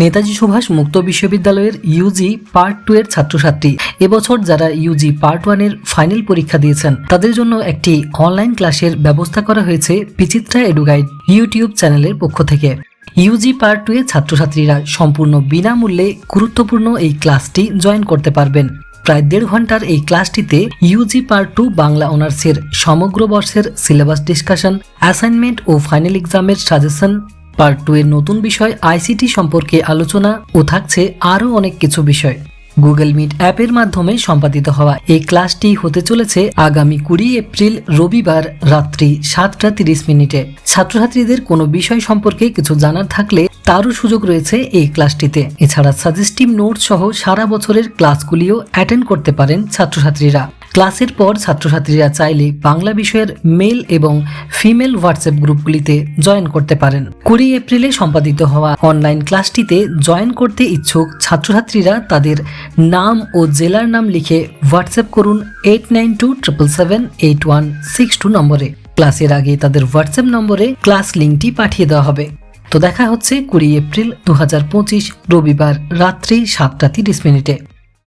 নেতাজি সুভাষ মুক্ত বিশ্ববিদ্যালয়ের Yuji part two এর ছাত্রছাত্রী। এবছর যারা ইউজি পার্ট ওয়ানের ফাইনাল পরীক্ষা দিয়েছেন, তাদের জন্য একটি অনলাইন ক্লাসের ব্যবস্থা করা হয়েছে বিচিত্রা এডুগাইড ইউটিউব চ্যানেলের পক্ষ থেকে। ইউজি পার্ট টু এর ছাত্রছাত্রীরা সম্পূর্ণ বিনামূল্যে গুরুত্বপূর্ণ এই ক্লাসটি জয়েন করতে পারবেন। প্রায় দেড় ঘণ্টার এই ক্লাসটিতে ইউজি পার্ট টু বাংলা অনার্সের সমগ্র বর্ষের সিলেবাস ডিসকাশন অ্যাসাইনমেন্ট ও ফাইনাল এক্সামের সাজেশন পার্ট টু এর নতুন বিষয় আইসিটি সম্পর্কে আলোচনা ও থাকছে আরও অনেক কিছু বিষয়। গুগল মিট অ্যাপের মাধ্যমে সম্পাদিত হওয়া এই ক্লাসটি হতে চলেছে আগামী কুড়ি এপ্রিল রবিবার রাত্রি সাতটা তিরিশ মিনিটে। ছাত্রছাত্রীদের কোনো বিষয় সম্পর্কে কিছু জানার থাকলে তারও সুযোগ রয়েছে এই ক্লাসটিতে। এছাড়া সাজেস্টিভ নোট সহ সারা বছরের ক্লাসগুলিও অ্যাটেন্ড করতে পারেন ছাত্রছাত্রীরা। ক্লাসের পর ছাত্রছাত্রীরা চাইলে বাংলা বিষয়ের মেল এবং ফিমেল হোয়াটসঅ্যাপ গ্রুপগুলিতে জয়েন করতে পারেন। কুড়ি এপ্রিলে সম্পাদিত হওয়া অনলাইন ক্লাসটিতে জয়েন করতে ইচ্ছুক ছাত্রছাত্রীরা তাদের নাম ও জেলার নাম লিখে হোয়াটসঅ্যাপ করুন eight nine two triple seven eight one six two নম্বরে। ক্লাসের আগে তাদের হোয়াটসঅ্যাপ নম্বরে ক্লাস লিঙ্কটি পাঠিয়ে দেওয়া হবে। তো দেখা হচ্ছে কুড়ি এপ্রিল দু হাজার পঁচিশ রবিবার রাত্রি সাতটা তিরিশ মিনিটে।